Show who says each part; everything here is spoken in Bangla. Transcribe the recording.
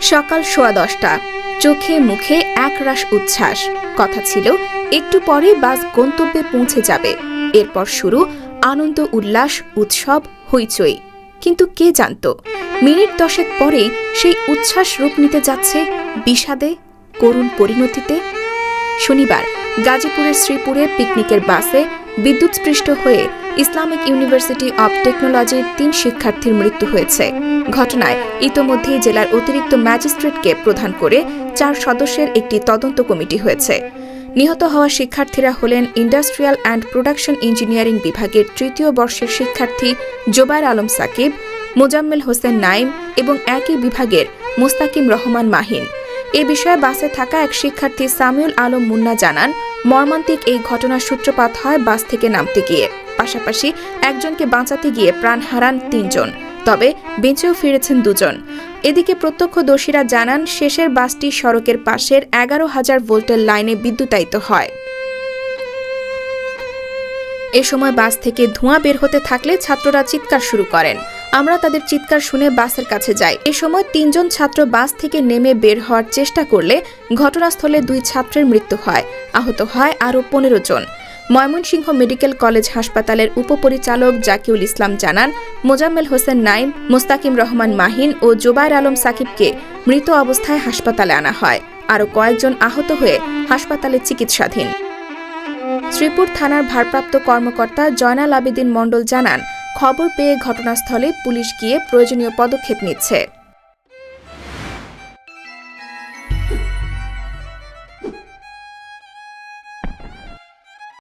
Speaker 1: সকাল সোয়া দশটা। চোখে মুখে এক একরাশ উচ্ছ্বাস। কথা ছিল, একটু পরে বাস গন্তব্যে পৌঁছে যাবে। এরপর শুরু আনন্দ, উল্লাস, উৎসব, হইচই। কিন্তু কে জানত? মিনিট দশেক পরেই সেই উচ্ছ্বাস রূপ নিতে যাচ্ছে বিষাদে, করুণ পরিণতিতে। শনিবার, গাজীপুরের শ্রীপুরে পিকনিকের বাসে বিদ্যুৎস্পৃষ্ট হয়ে ইসলামিক ইউনিভার্সিটি অব টেকনোলজির তিন শিক্ষার্থীর মৃত্যু হয়েছে। ঘটনায় ইতোমধ্যেই জেলার অতিরিক্ত ম্যাজিস্ট্রেটকে প্রধান করে চার সদস্যের একটি তদন্ত কমিটি হয়েছে। নিহত হওয়া শিক্ষার্থীরা হলেন ইন্ডাস্ট্রিয়াল অ্যান্ড প্রোডাকশন ইঞ্জিনিয়ারিং বিভাগের তৃতীয় বর্ষের শিক্ষার্থী জোবায়ের আলম সাকিব, মোজাম্মেল হোসেন নাইম এবং একই বিভাগের মুস্তাকিম রহমান মাহিন। এ বিষয়ে বাসে থাকা এক শিক্ষার্থী সামিউল আলম মুন্না জানান মর্মান্তিক এই ঘটনার সূত্রপাত হয় বাস থেকে নামতে গিয়ে। পাশাপাশি একজনকে বাঁচাতে গিয়ে প্রাণ হারান তিনজন, তবে বেঁচেও ফিরেছেন দুজন। এদিকে প্রত্যক্ষদর্শীরা জানান, শেষের বাসটি সড়কের পাশের এগারো হাজার ভোল্টের লাইনে বিদ্যুতায়িত হয়। এ সময় বাস থেকে ধোঁয়া বের হতে থাকলে ছাত্ররা চিৎকার শুরু করেন। আমরা তাদের চিৎকার শুনে বাসের কাছে যাই। এ সময় তিনজন ছাত্র বাস থেকে নেমে বের হওয়ার চেষ্টা করলে ঘটনাস্থলে দুই ছাত্রের মৃত্যু হয়। আহত হয় আরও পনেরো জন। ময়মনসিংহ মেডিকেল কলেজ হাসপাতালের উপপরিচালক জাকিউল ইসলাম জানান, মোজাম্মেল হোসেন নাইম, মোস্তাকিম রহমান মাহিন ও জোবায়ের আলম সাকিবকে মৃত অবস্থায় হাসপাতালে আনা হয়। আরও কয়েকজন আহত হয়ে হাসপাতালে চিকিৎসাধীন। শ্রীপুর থানার ভারপ্রাপ্ত কর্মকর্তা জয়নাল আবেদিন মণ্ডল জানান খবর পেয়ে ঘটনাস্থলে পুলিশ গিয়ে প্রয়োজনীয় পদক্ষেপ নিচ্ছে।